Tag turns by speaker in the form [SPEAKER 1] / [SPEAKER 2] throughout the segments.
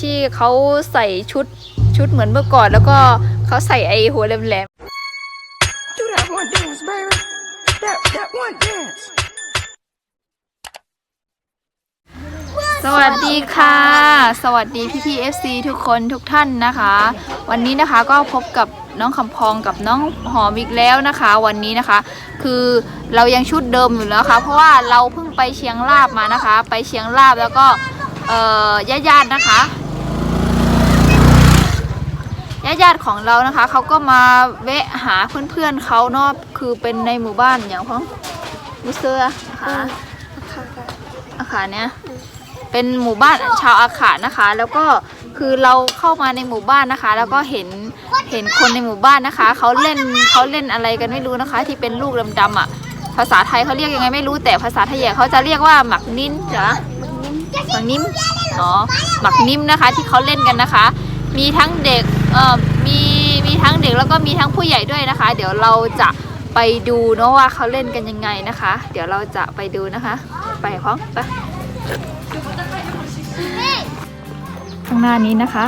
[SPEAKER 1] ที่เขาใส่ชุดชุดเหมือนเมื่อก่อน แล้วก็เขาใส่ไอหัวแหลม
[SPEAKER 2] Do that one dance, baby. That that one dance.
[SPEAKER 1] ๆสวัสดีค่ะ สวัสดีพี่พี่ๆ FC ทุกคนทุกท่านนะคะ วันนี้นะคะก็พบกับ น้องคำพองกับน้องหอมอีกแล้วนะคะ วันนี้นะคะ คือเรายังชุดเดิมอยู่นะคะเพราะว่าเราเพิ่งไปเชียงราบมานะคะ ไปเชียงราบแล้วก็เอ่อญาติๆนะคะญาติญาติๆของเรานะคะเขาก็มาแวะหาเพื่อนๆเขาเนาะคือเป็นในหมู่บ้านอย่างพ้องมุเซอร์นะคะอาคาเนี่ยเป็นหมู่บ้านชาวอาขานะคะ แล้วก็ คือเราเข้ามาในหมู่บ้านนะคะ แล้วก็เห็นเห็นคนในหมู่บ้านนะคะเขาเล่นเขาเล่นอะไรกันไม่รู้นะคะ ที่เป็นลูกดำๆอะ ภาษาไทยเขาเรียกยังไงไม่รู้แต่ภาษาไทยเขาจะเรียกว่าหมักนิ้นเหรอหมักนิ้มอ๋อหมักนิ้มนะคะที่เขาเล่นกันนะคะ มีทั้งเด็กเอ่อมีมีทั้งเด็กแล้วก็มีทั้งผู้ใหญ่ด้วยนะคะ เดี๋ยวเราจะไปดูเนาะว่าเขาเล่นกันยังไงนะคะ เดี๋ยวเราจะไปดูนะคะ ไปพร้อมไป ข้างหน้านี้นะคะ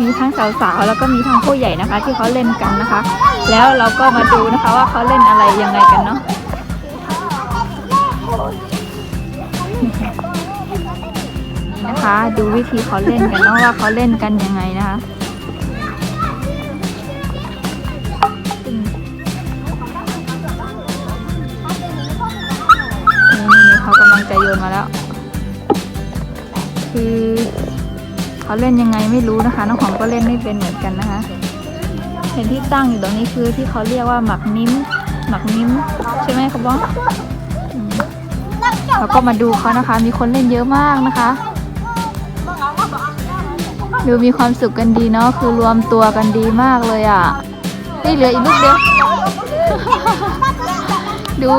[SPEAKER 1] มีทั้งสาวๆแล้วก็มีทั้งผู้ใหญ่นะคะ ที่เขาเล่นกันนะคะ แล้วเราก็มาดูนะคะว่าเขาเล่นอะไรยังไงกันเนาะนะคะ ดูวิธีเขาเล่นกันเนาะว่าเขาเล่นกันยังไงนะคะนี่นี่เขากำลังจะโยนมาแล้ว คือ เขาเล่นยังไงไม่รู้นะคะน้องหอมก็เล่นไม่เป็นเหมือนกันนะคะเห็นที่ตั้งอยู่ตรงนี้คือที่เขาเรียกว่าหมักนิ้มหมักนิ้มใช่ไหมครับบอสอืมเราก็มาดูเขานะคะ มีคนเล่นเยอะมากนะคะดูมีความสุขกันดีเนาะคือรวมตัวกันดีมากเลยอะนี่เหลืออีกลูกเดียวดู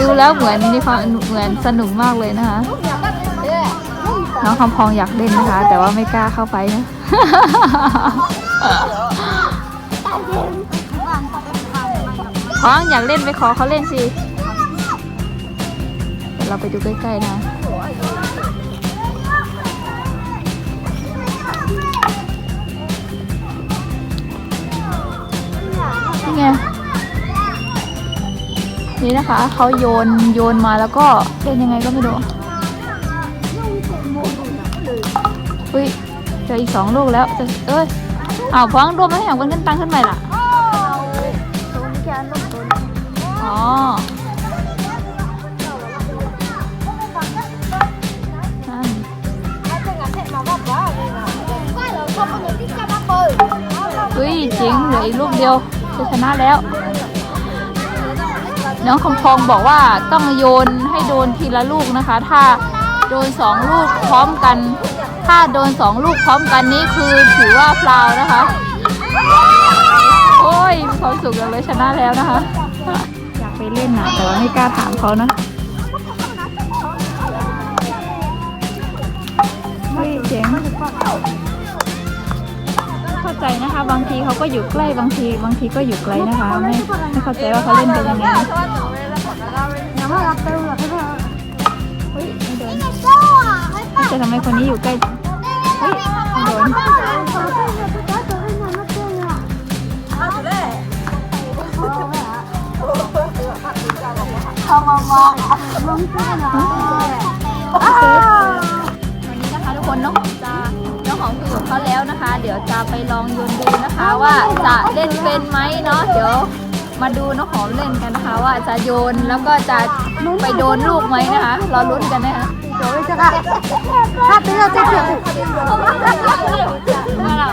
[SPEAKER 1] ดูแล้วเหมือนมีความเหมือนสนุกมากเลยนะคะ น้องคำพองอยากเล่นนะคะ แต่ว่าไม่กล้าเข้าไปนะพองอยากเล่นไปขอเขาเล่นสิเดี๋ยวเราไปดูใกล้ๆนะนี่ไงนี่นะคะเขาโยนโยนมาแล้วก็เล่นยังไงก็ไม่รู้ อุ้ยเจออีกสองลูกแล้วจะเอ้ยอ้าวฟังรวมมาให้อย่างกันขึ้นตังขึ้นใหม่ล่ะอ๋อนั่นอุ้ยจริงเหลืออีกลูกเดียวจะชนะแล้ว น้องคำพองบอกว่าต้องโยนให้โดนทีละลูกนะคะ ถ้าโดนสองลูกพร้อมกัน ถ้าโดนสองลูกพร้อมกันนี่คือถือว่าฟลาวนะคะ โอ้ยมีความสุขจังเลยชนะแล้วนะคะ อยากไปเล่นนะแต่ว่าไม่กล้าถามเขานะเฮ้ยเจ๋งเข้าใจนะคะ บางทีเขาก็อยู่ใกล้บางที บางทีก็อยู่ไกลนะคะ ไม่ไม่เข้าใจว่าเขาเล่นกันยังไงเฮ้ยไม่โดน แต่ทำไมคนนี้อยู่ใกล้จังเฮ้ยไม่โดนวันนี้นะคะทุกคนน้องหอมจะน้องหอมคุยกับเขาแล้วนะคะ เดี๋ยวจะไปลองโยนดูนะคะว่าจะเล่นเป็นไหมเนาะเดี๋ยวมาดูน้องหอมเล่นกันนะคะ ว่าจะโยนแล้วก็จะไปโดนลูกไหมนะคะรอลุ้นกันนะคะ ว่าเรา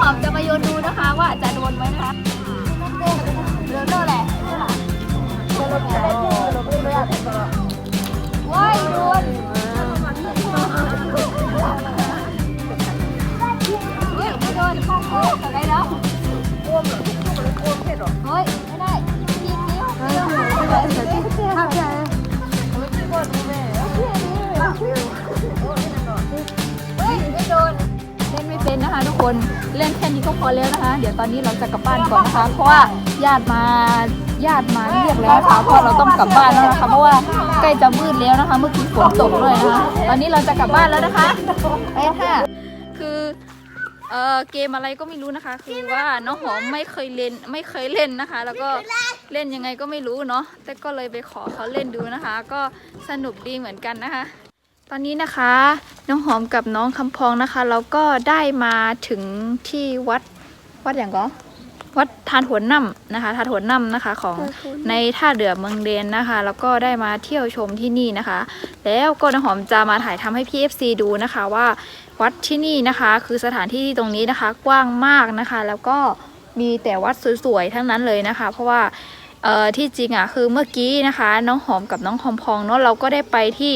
[SPEAKER 1] หอมจะมาโยนดูนะคะ ว่าจะโดนไหมนะคะโดนโน่แหล คนเล่นแค่นี้ก็พอแล้วนะคะ เดี๋ยวตอนนี้เราจะกลับบ้านก่อนนะคะ เพราะว่าญาติมาญาติมาเรียกแล้วนะคะเพราะเราต้องกลับบ้านแล้วนะคะ เพราะว่าใกล้จะมืดแล้วนะคะ เมื่อกี้ฝนตกด้วยนะคะ ตอนนี้เราจะกลับบ้านแล้วนะคะไปค่ะ คือเออเกมอะไรก็ไม่รู้นะคะ คือว่าน้องหอมไม่เคยเล่นไม่เคยเล่นนะคะ แล้วก็เล่นยังไงก็ไม่รู้เนาะแต่ก็เลยไปขอเขาเล่นดูนะคะ ก็สนุกดีเหมือนกันนะคะ ตอนนี้นะคะน้องหอมกับน้องคำพองนะคะ เราก็ได้มาถึงที่วัดวัดอย่างก็วัดทานหัวนน้ำนะคะทานหัวนน้ำนะคะของในท่าเรือเมืองเดนนะคะ แล้วก็ได้มาเที่ยวชมที่นี่นะคะ แล้วก็น้องหอมจะมาถ่ายทำให้พี่เอฟซีดูนะคะว่าวัดที่นี่นะคะ คือสถานที่ตรงนี้นะคะกว้างมากนะคะ แล้วก็มีแต่วัดสวยๆทั้งนั้นเลยนะคะ เพราะว่าเอ่อที่จริงอะคือเมื่อกี้นะคะ น้องหอมกับน้องคอมพองเนาะเราก็ได้ไปที่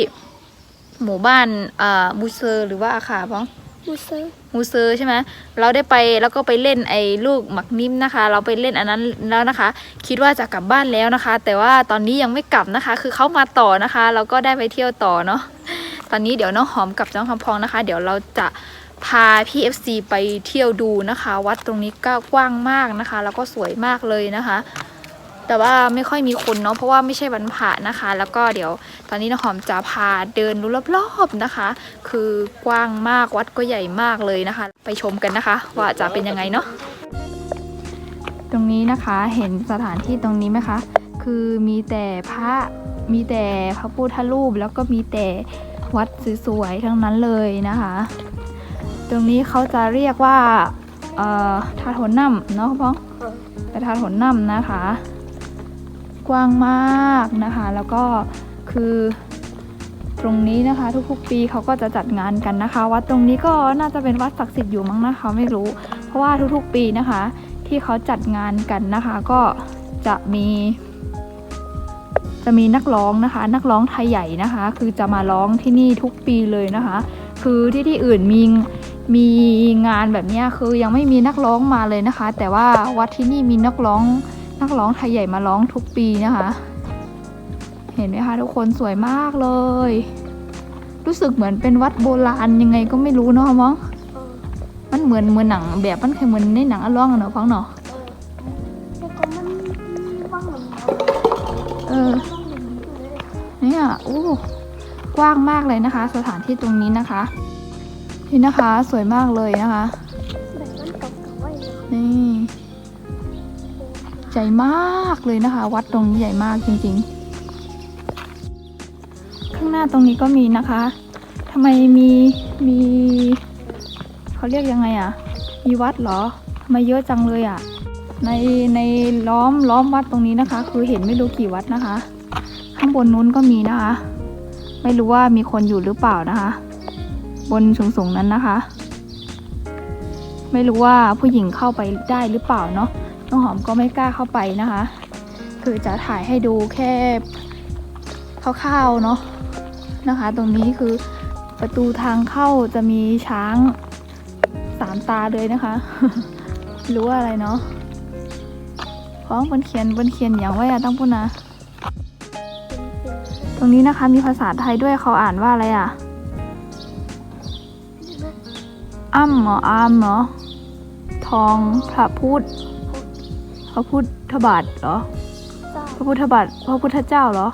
[SPEAKER 1] หมู่บ้านเอ่อมูเซอร์หรือว่าอาขาบ้อง
[SPEAKER 3] มูเซอร์
[SPEAKER 1] มูเซอร์ใช่ไหมเราได้ไปแล้วก็ไปเล่นไอ้ลูกหมักนิ่มนะคะ เราไปเล่นอันนั้นแล้วนะคะ คิดว่าจะกลับบ้านแล้วนะคะ แต่ว่าตอนนี้ยังไม่กลับนะคะ คือเขามาต่อนะคะ เราก็ได้ไปเที่ยวต่อเนาะตอนนี้เดี๋ยวน้องหอมกับน้องคำพองนะคะ เดี๋ยวเราจะพาพี่ FC ไปเที่ยวดูนะคะ วัดตรงนี้ก็กว้างมากนะคะ แล้วก็สวยมากเลยนะคะ แต่ว่าไม่ค่อยมีคนเนาะเพราะว่าไม่ใช่วันพระนะคะ แล้วก็เดี๋ยวตอนนี้น้องหอมจะพาเดินดูรอบๆนะคะ คือกว้างมากวัดก็ใหญ่มากเลยนะคะ ไปชมกันนะคะ ว่าจะเป็นยังไงเนาะตรงนี้นะคะเห็นสถานที่ตรงนี้ไหมคะ คือมีแต่พระมีแต่พระพุทธรูปแล้วก็มีแต่วัดสวยๆทั้งนั้นเลยนะคะ ตรงนี้เขาจะเรียกว่าเอ่อทาโถนน้ำเนาะพ่องแต่ทาโถนน้ำนะคะ กว้างมากนะคะ แล้วก็คือตรงนี้นะคะ ทุกๆปีเขาก็จะจัดงานกันนะคะ วัดตรงนี้ก็น่าจะเป็นวัดศักดิ์สิทธิ์อยู่มั้งนะคะ ไม่รู้ เพราะว่าทุกๆปีนะคะ ที่เขาจัดงานกันนะคะ ก็จะมีจะมีนักร้องนะคะ นักร้องไทยใหญ่นะคะ คือจะมาร้องที่นี่ทุกปีเลยนะคะ คือที่ที่อื่นมีมีงานแบบนี้คือยังไม่มีนักร้องมาเลยนะคะ แต่ว่าวัดที่นี่มีนักร้อง นักร้องไทยใหญ่มาร้องทุกปีนะคะ เห็นไหมคะทุกคนสวยมากเลย รู้สึกเหมือนเป็นวัดโบราณยังไงก็ไม่รู้เนาะมั้งมันเหมือนเหมือนหนังแบบมันเคยเหมือนในหนังอะล่องอะเนาะฟังเนาะ
[SPEAKER 3] แล้วก็มันว่างหนึ่ง
[SPEAKER 1] เออเนี่ยอู้กว้างมากเลยนะคะ สถานที่ตรงนี้นะคะ นี่นะคะสวยมากเลยนะคะ
[SPEAKER 3] แบบมัน
[SPEAKER 1] ใหญ่มากเลยนะคะ วัดตรงนี้ใหญ่มากจริงๆ ข้างหน้าตรงนี้ก็มีนะคะทำไมมีมีเขาเรียกยังไงอะ่ะ มีวัดเหรอทำไมาเยอะจังเลยอะ่ะ ในในล้อมล้อมวัดตรงนี้นะคะ คือเห็นไม่รู้กี่วัดนะคะ ข้างบนนู้นก็มีนะคะ ไม่รู้ว่ามีคนอยู่หรือเปล่านะคะ บนสูงๆนั้นนะคะ ไม่รู้ว่าผู้หญิงเข้าไปได้หรือเปล่าเนาะ น้องหอมก็ไม่กล้าเข้าไปนะคะ คือจะถ่ายให้ดูแค่คร่าวๆเนาะนะคะ ตรงนี้คือประตูทางเข้าจะมีช้างสามตาเลยนะคะรู้ว่าอะไรเนาะของบนเขียนบนเขียนอย่างว่าอย่าต้องพูดนะตรงนี้นะคะมีภาษาไทยด้วยเขาอ่านว่าอะไรอะอ้ำเหรออ้ำเหรอทองพระพุทธ พระพุทธบาทเหรอ
[SPEAKER 3] เจ้า
[SPEAKER 1] พระพุทธบาทพระพุทธเจ้าเหรอ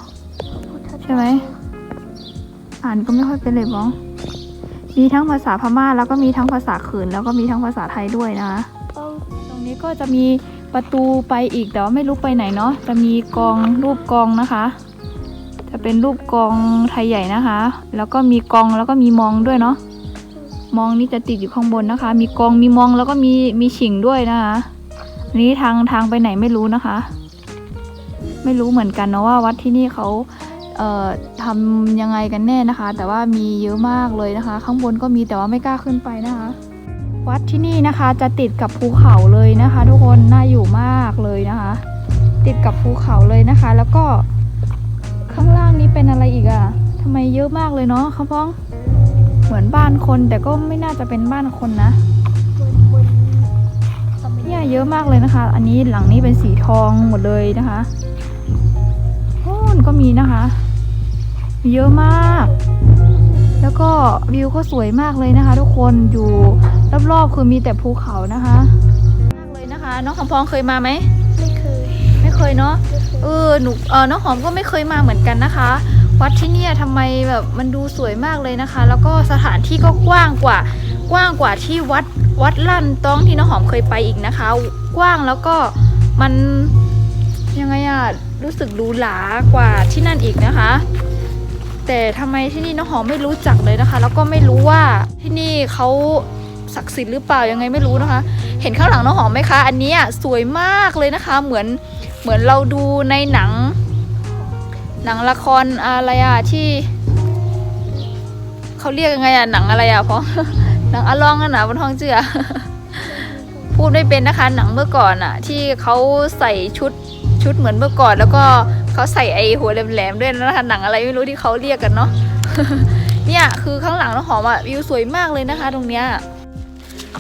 [SPEAKER 3] พุทธ
[SPEAKER 1] ใช่ไหม อ่านก็ไม่ค่อยเป็นเลยบ้อง มีทั้งภาษาพม่าแล้วก็มีทั้งภาษาขืน แล้วก็มีทั้งภาษาไทยด้วยนะคะ
[SPEAKER 3] ต้อง
[SPEAKER 1] ตรงนี้ก็จะมีประตูไปอีกแต่ว่าไม่รู้ไปไหนเนาะ จะมีกองรูปกองนะคะ จะเป็นรูปกองไทยใหญ่นะคะ แล้วก็มีกองแล้วก็มีมองด้วยเนาะ มองนี่จะติดอยู่ข้างบนนะคะ มีกองมีมองแล้วก็มีมีฉิงด้วยนะคะอั นี้ทางทางไปไหนไม่รู้นะคะ ไม่รู้เหมือนกันเนาะว่าวัดที่นี่เขาเอ่อทำยังไงกันแน่นะคะ แต่ว่ามีเยอะมากเลยนะคะ ข้างบนก็มีแต่ว่าไม่กล้าขึ้นไปนะคะ วัดที่นี่นะคะจะติดกับภูเขาเลยนะคะ ทุกคนน่าอยู่มากเลยนะคะ ติดกับภูเขาเลยนะคะ แล้วก็ข้างล่างนี้เป็นอะไรอีกอะทำไมเยอะมากเลยเนาะข้าพ้อง เหมือนบ้านคนแต่ก็ไม่น่าจะเป็นบ้านคนนะ เนี่ยเยอะมากเลยนะคะ อันนี้หลังนี้เป็นสีทองหมดเลยนะคะโอ้นก็มีนะคะ เยอะมาก แล้วก็วิวก็สวยมากเลยนะคะ ทุกคนอยู่รอบๆคือมีแต่ภูเขานะคะมากเลยนะคะ น้องคำพองเคยมาไหม
[SPEAKER 3] ไม่เคย
[SPEAKER 1] ไม่เคยเนาะเออหนูเออน้องหอมก็ไม่เคยมาเหมือนกันนะคะ วัดที่เนี่ยทำไมแบบมันดูสวยมากเลยนะคะ แล้วก็สถานที่ก็กว้างกว่ากว้างกว่าที่วัด วัดลั่นต้องที่น้องหอมเคยไปอีกนะคะ กว้างแล้วก็มันยังไงอะรู้สึกหรูหรากว่าที่นั่นอีกนะคะ แต่ทำไมที่นี่น้องหอมไม่รู้จักเลยนะคะ แล้วก็ไม่รู้ว่าที่นี่เขาศักดิ์สิทธิ์หรือเปล่ายังไงไม่รู้นะคะ เห็นข้างหลังน้องหอมไหมคะ อันนี้สวยมากเลยนะคะ เหมือนเหมือนเราดูในหนัง หนังละครอะไรอะที่เขาเรียกยังไงอะหนังอะไรอะเพราะ หนังอะลองอะนะบนห้องเจือ พูดไม่เป็นนะคะ หนังเมื่อก่อนอะที่เขาใส่ชุดชุดเหมือนเมื่อก่อน แล้วก็เขาใส่ไอหัวแหลมๆด้วยนะคะหนังอะไรไม่รู้ที่เขาเรียกกันเนาะเนี่ยคือข้างหลังน้องหอมอะวิวสวยมากเลยนะคะ ตรงเนี้ย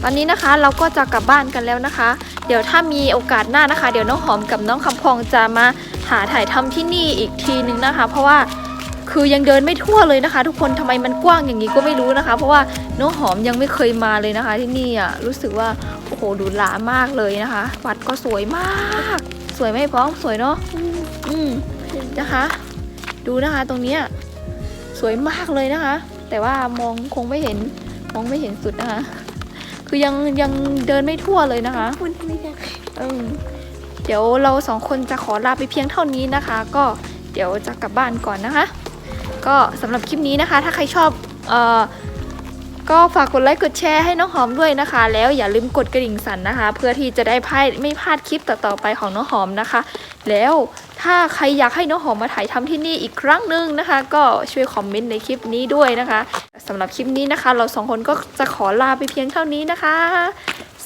[SPEAKER 1] ตอนนี้นะคะเราก็จะกลับบ้านกันแล้วนะคะ เดี๋ยวถ้ามีโอกาสหน้านะคะ เดี๋ยวน้องหอมกับน้องคำพองจะมาหาถ่ายทำที่นี่อีกทีนึงนะคะ เพราะว่า คือยังเดินไม่ทั่วเลยนะคะ ทุกคนทำไมมันกว้างอย่างนี้ก็ไม่รู้นะคะ เพราะว่าน้องหอมยังไม่เคยมาเลยนะคะ ที่นี่อะรู้สึกว่าโอ้โหดูหลามากเลยนะคะ วัดก็สวยมาก สวยไหมพ้องสวยเนาะอืมนะคะ ดูนะคะตรงเนี้ยสวยมากเลยนะคะ แต่ว่ามองคงไม่เห็นมองไม่เห็นสุดนะคะ คือยังยังเดินไม่ทั่วเลยนะคะ
[SPEAKER 3] คุณไม่ได้
[SPEAKER 1] เออเดี๋ยวเราสองคนจะขอลาไปเพียงเท่านี้นะคะ ก็เดี๋ยวจะกลับบ้านก่อนนะคะ ก็สำหรับคลิปนี้นะคะ ถ้าใครชอบเอ่อก็ฝากกดไลค์กดแชร์ให้น้องหอมด้วยนะคะ แล้วอย่าลืมกดกระดิ่งสั่นนะคะ เพื่อที่จะได้พลาดไม่พลาดคลิปต่อๆไปของน้องหอมนะคะ แล้วถ้าใครอยากให้น้องหอมมาถ่ายทำที่นี่อีกครั้งหนึ่งนะคะ ก็ช่วยคอมเมนต์ในคลิปนี้ด้วยนะคะสำหรับคลิปนี้นะคะ เราสองคนก็จะขอลาไปเพียงเท่านี้นะคะ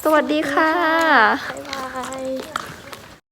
[SPEAKER 1] สวัสดีค่ะ
[SPEAKER 3] บ๊ายบาย